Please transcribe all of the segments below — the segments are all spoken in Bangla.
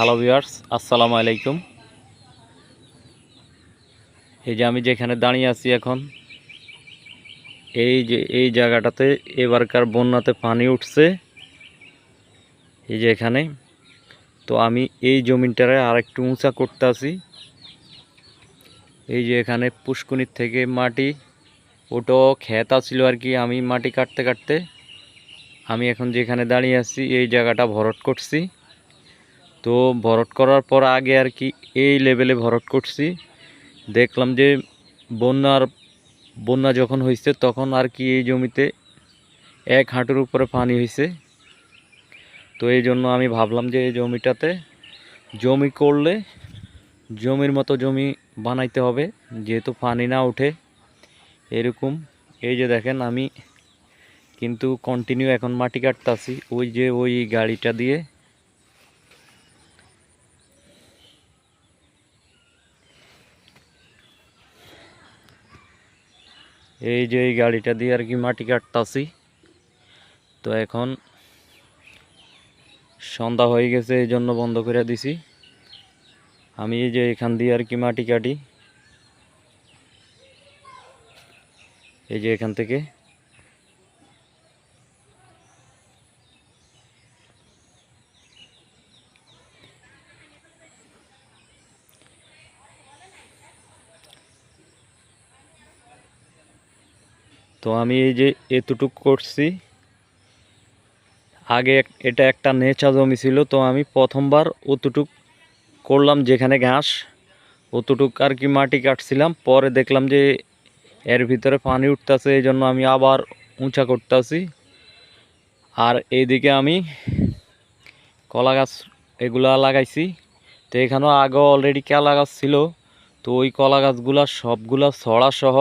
হ্যালো ভিউয়ার্স আসসালামু আলাইকুম এই যে আমি যেখানে দাঁড়িয়ে আছি এখন, এই যে, এই জায়গাটাতে এবারকার বন্যাতে পানি উঠছে। এই যে এখানে, তো আমি এই জমিনটারে আর একটু উঁচা করতে আছি। এই যে এখানে পুষ্কুনির থেকে মাটি, ওটো খেত ছিল আর কি, আমি মাটি কাটতে কাটতে, আমি এখন যেখানে দাঁড়িয়ে আছি, এই জায়গাটা ভরট করছি। তো ভরট করার পর আগে আর কি এই লেভেলে ভরট করছি। দেখলাম যে বন্যার, বন্যা যখন হয়েছে তখন আর কি এই জমিতে এক হাঁটুর উপরে পানি হয়েছে তো এই জন্য আমি ভাবলাম যে এই জমিটাতে জমি করলে জমির মতো জমি বানাইতে হবে, যেহেতু পানি না ওঠে এরকম। এই যে দেখেন আমি কিন্তু কন্টিনিউ এখন মাটি কাটতাছি, ওই যে ওই গাড়িটা দিয়ে এই যে এই গাড়িটা দিয়ে আর কি মাটি কাটতাছি। তো এখন সন্ধ্যা হয়ে গেছে, এই জন্য বন্ধ করে দিছি। আমি এই যে এখান দিয়ে আর কি মাটি কাটি। এই যে এখান থেকে তো আমি এই যে এতটুক করছি, আগে এটা একটা নেচা জমি ছিল, তো আমি প্রথমবার অতটুক করলাম যেখানে ঘাস, অতটুক আর কি মাটি কাটছিলাম, পরে দেখলাম যে এর ভিতরে পানি উঠতেছে এই জন্য আমি আবার উঁচা করতেছি। আর এইদিকে আমি কলা গাছ এগুলা লাগাইছি, তো এখানেও আগে অলরেডি কলা গাছ ছিল, তো ওই কলা গাছগুলা সবগুলা সহ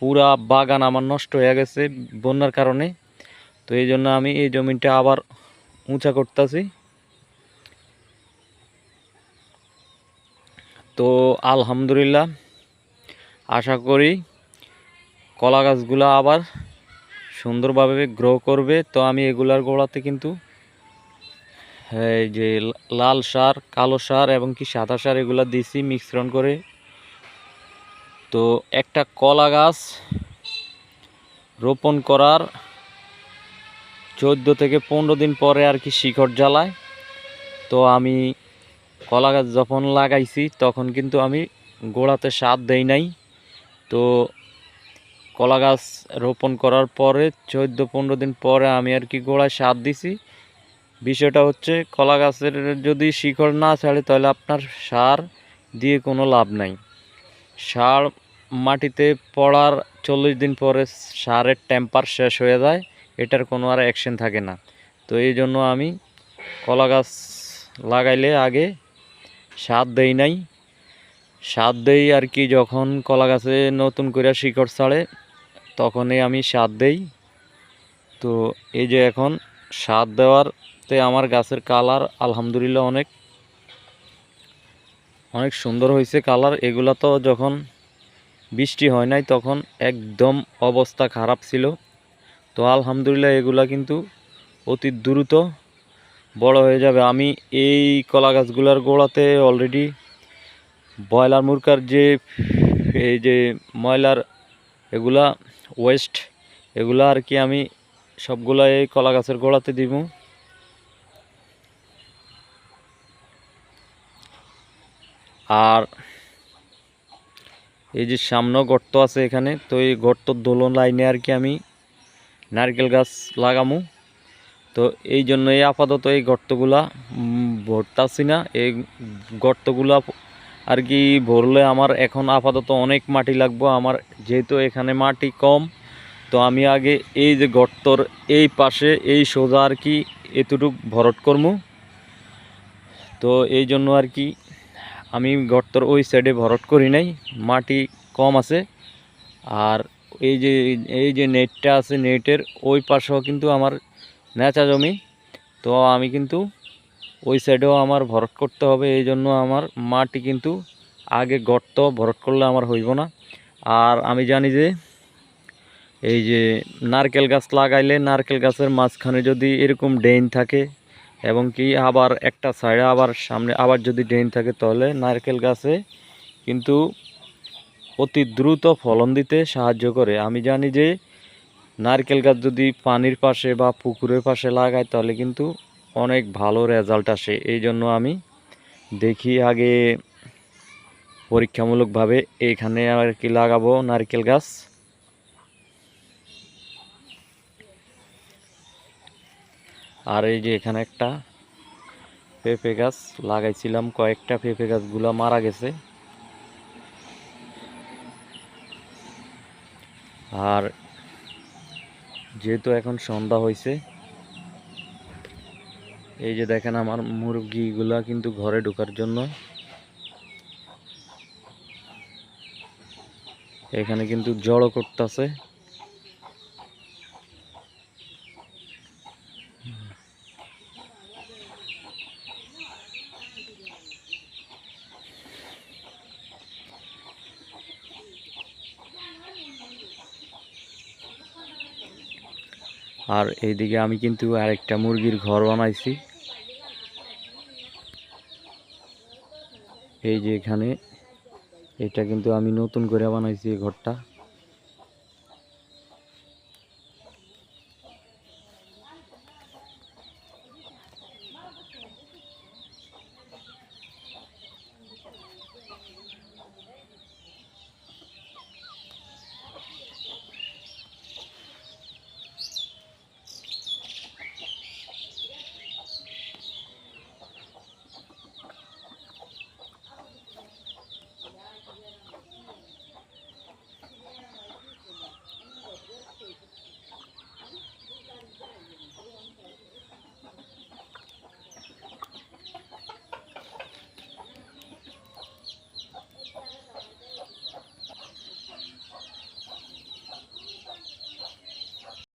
পুরা বাগান আমার নষ্ট হয়ে গেছে বন্যার কারণে। তো এই জন্য আমি এই জমিটা আবার উঁচা করতেছি। তো আলহামদুলিল্লাহ, আশা করি কলা গাছগুলো আবার সুন্দরভাবে গ্রো করবে। তো আমি এগুলার গোড়াতে কিন্তু এই যে লাল সার, কালো সার এবং কি সাদা সার এগুলো দিছি, মিশ্রণ করে তো একটা কলা গাছ রোপণ করার চোদ্দ থেকে পনেরো দিন পরে আর কি শিকড় জ্বালায়। তো আমি কলা গাছ যখন লাগাইছি, তখন কিন্তু আমি গোড়াতে সার দেই নাই। তো কলা গাছ রোপণ করার পরে চোদ্দ পনেরো দিন পরে আমি আর কি গোড়ায় সার দিছি। বিষয়টা হচ্ছে, কলা গাছের যদি শিকড় না ছাড়ে, তাহলে আপনার সার দিয়ে কোনো লাভ নাই। সার মাটিতে পড়ার চল্লিশ দিন পরে সারের টেম্পার শেষ হয়ে যায়, এটার কোনো আর অ্যাকশন থাকে না। তো এই জন্য আমি কলা গাছ লাগাইলে আগে সার দেই নাই। সার দেই আর কি যখন কলা গাছে নতুন করে শিকড় ছাড়ে, তখনই আমি সার দেই। তো এই যে এখন সার দেওয়ারতে আমার গাছের কালার আলহামদুলিল্লাহ অনেক অনেক সুন্দর হয়েছে কালার। এগুলা তো যখন বৃষ্টি হয় নাই তখন একদম অবস্থা খারাপ ছিল। তো আলহামদুলিল্লাহ এগুলা কিন্তু অতি দ্রুত বড় হয়ে যাবে। আমি এই কলা গাছগুলোর গোড়াতে অলরেডি ব্রয়লার মুরগার যে এই যে ময়লার এগুলা ওয়েস্ট এগুলা আর কি আমি সবগুলা এই কলা গাছের গোড়াতে দিব। আর এই যে সামনেও গর্ত আছে এখানে, তো এই গর্তর দোলন লাইনে আর কি আমি নারকেল গাছ লাগামু। তো এই জন্য এই আপাতত এই গর্তগুলা ভরতাছি না। এই গর্তগুলা আর কি ভরলে আমার এখন আপাতত অনেক মাটি লাগবো। আমার যেহেতু এখানে মাটি কম, তো আমি আগে এই যে গর্তর এই পাশে এই সোজা আর কি এতটুক ভরট করমু। তো এই জন্য আর কি আমি গর্তর ওই সাইডে ভরট করি নাই, মাটি কম আছে। আর এই যে এই যে নেটটা আছে নেটের ওই পাশেও কিন্তু আমার নেচা জমি। তো আমি কিন্তু ওই সাইডেও আমার ভরট করতে হবে, এই জন্য আমার মাটি কিন্তু আগে গর্ত ভরট করলে আমার হইব না। আর আমি জানি যে, এই যে নারকেল গাছ লাগাইলে নারকেল গাছের মাঝখানে যদি এরকম ড্রেন থাকে এবং কি আবার একটা সাইডে আবার সামনে আবার যদি ড্রেন থাকে তাহলে নারকেল গাছে কিন্তু অতি দ্রুত ফলন দিতে সাহায্য করে। আমি জানি যে নারকেল গাছ যদি পানির পাশে বা পুকুরের পাশে লাগায় তাহলে কিন্তু অনেক ভালো রেজাল্ট আসে। এই জন্য আমি দেখি আগে পরীক্ষামূলকভাবে এখানে আর কি লাগাবো নারকেল গাছ। আর এই যে এখানে একটা পেঁপে গাছ লাগাইছিলাম, কয়েকটা পেঁপে গাছগুলো মারা গেছে। আর যেহেতু এখন সন্ধ্যা হয়েছে এই যে দেখেন আমার মুরগিগুলা কিন্তু ঘরে ঢোকার জন্য। এখানে কিন্তু জড়ো করতেছে। আর এইদিকে আমি কিন্তু আরেকটা মুরগির ঘর বানাইছি। এই যে এখানে, এটা কিন্তু আমি নতুন করে বানাইছি এই ঘরটা।